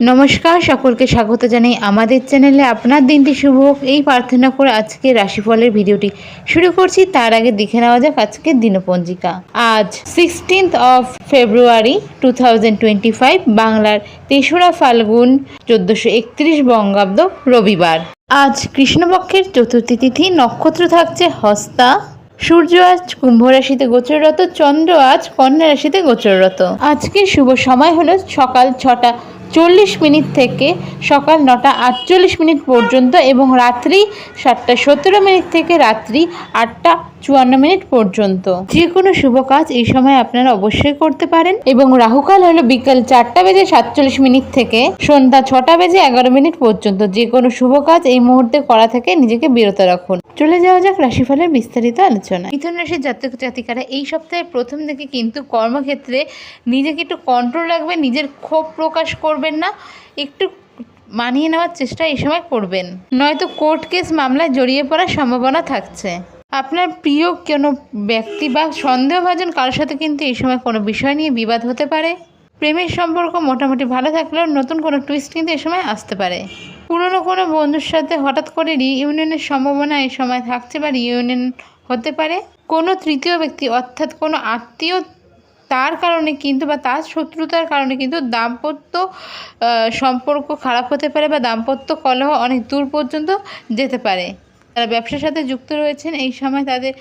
নমস্কার, সকলকে স্বাগত জানাই আমাদের চ্যানেলে। আপনার দিনটি শুভ হোক। এই প্রার্থনা করে আজকে রাশিফলের ভিডিওটি শুরু করছি। তার আগে দেখে নেওয়া যাক আজকের দিনপঞ্জিকা। আজ সিক্সটিন্থ অফ ফেব্রুয়ারি টু বাংলার তেসরা ফাল্গুন চোদ্দোশো একত্রিশ বঙ্গাব্দ রবিবার। আজ কৃষ্ণপক্ষের চতুর্থী তিথি, নক্ষত্র থাকছে হস্তা। সূর্য আজ কুম্ভ রাশিতে গোচররত, চন্দ্র আজ কন্যা রাশিতে গোচররত। আজকের শুভ সময় হলো সকাল ছটা চল্লিশ মিনিট থেকে সকাল নটা আটচল্লিশ মিনিট পর্যন্ত এবং রাত্রি সাতটা সতেরো মিনিট থেকে রাত্রি আটটা চুয়ান্ন মিনিট পর্যন্ত। যে কোনো শুভ কাজ এই সময় আপনারা অবশ্যই করতে পারেন। এবং রাহুকাল হলো বিকাল চারটা বেজে সাতচল্লিশ মিনিট থেকে সন্ধ্যা ছটা বেজে এগারো মিনিট পর্যন্ত। যে কোনো শুভ কাজ এই মুহূর্তে করা থেকে নিজেকে বিরত রাখুন। চলে যাওয়া যাক রাশিফলের বিস্তারিত আলোচনা। মিথুন রাশির জাতক জাতিকারা এই সপ্তাহের প্রথম থেকে কিন্তু কর্মক্ষেত্রে নিজেকে একটু কন্ট্রোল রাখবে নিজের ক্ষোভ প্রকাশ করবেন না, একটু মানিয়ে নেওয়ার চেষ্টা এই সময় করবেন। নয়তো কোর্ট কেস মামলায় জড়িয়ে পড়ার সম্ভাবনা থাকছে। আপনার প্রিয় কোনো ব্যক্তি বা সন্দেহভাজন কারোর সাথে কিন্তু এই সময় কোনো বিষয় নিয়ে বিবাদ হতে পারে। প্রেমের সম্পর্ক মোটামুটি ভালো থাকলেও নতুন কোনো টুইস্ট কিন্তু এই সময় আসতে পারে। পুরনো কোনো বন্ধুর সাথে হঠাৎ করে রিইউনিয়নের সম্ভাবনা এই সময় থাকছে বা রিইউনিয়ন হতে পারে। কোনো তৃতীয় ব্যক্তি অর্থাৎ কোনো আত্মীয় তার কারণে কিন্তু বা তার শত্রুতার কারণে কিন্তু দাম্পত্য সম্পর্ক খারাপ হতে পারে বা দাম্পত্য কলহ অনেক দূর পর্যন্ত যেতে পারে। যারা ব্যবসার সাথে যুক্ত রয়েছেন, এই সময় তাদের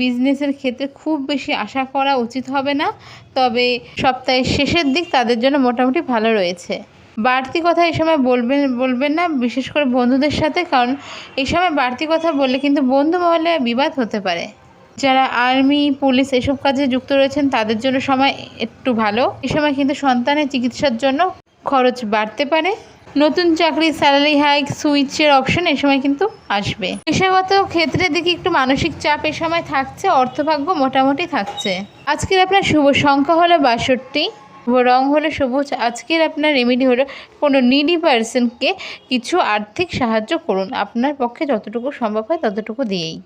বিজনেসের ক্ষেত্রে খুব বেশি আশা করা উচিত হবে না। তবে সপ্তাহের শেষের দিক তাদের জন্য মোটামুটি ভালো রয়েছে। বাড়তি কথা এই সময় বলবেন বলবেন না, বিশেষ করে বন্ধুদের সাথে, কারণ এই সময় বাড়তি কথা বললে কিন্তু বন্ধু মহলে বিবাদ হতে পারে। যারা আর্মি, পুলিশ এসব কাজে যুক্ত রয়েছেন, তাদের জন্য সময় একটু ভালো। এ সময় কিন্তু সন্তানের চিকিৎসার জন্য খরচ বাড়তে পারে। নতুন চাকরি স্যালারি হাইক সুইচের অপশন এ সময় কিন্তু আসবে। পেশাগত ক্ষেত্রে দেখি একটু মানসিক চাপ এ সময় থাকছে, অর্থভাগ্য মোটামুটি থাকছে। আজকের আপনার শুভ সংখ্যা হলো বাষট্টি রং হলো সবুজ। আজকের আপনার রেমেডি হলো কোনো নিডি পার্সনকে কিছু আর্থিক সাহায্য করুন। আপনার পক্ষে যতটুকু সম্ভব হয় ততটুকু দিয়েই।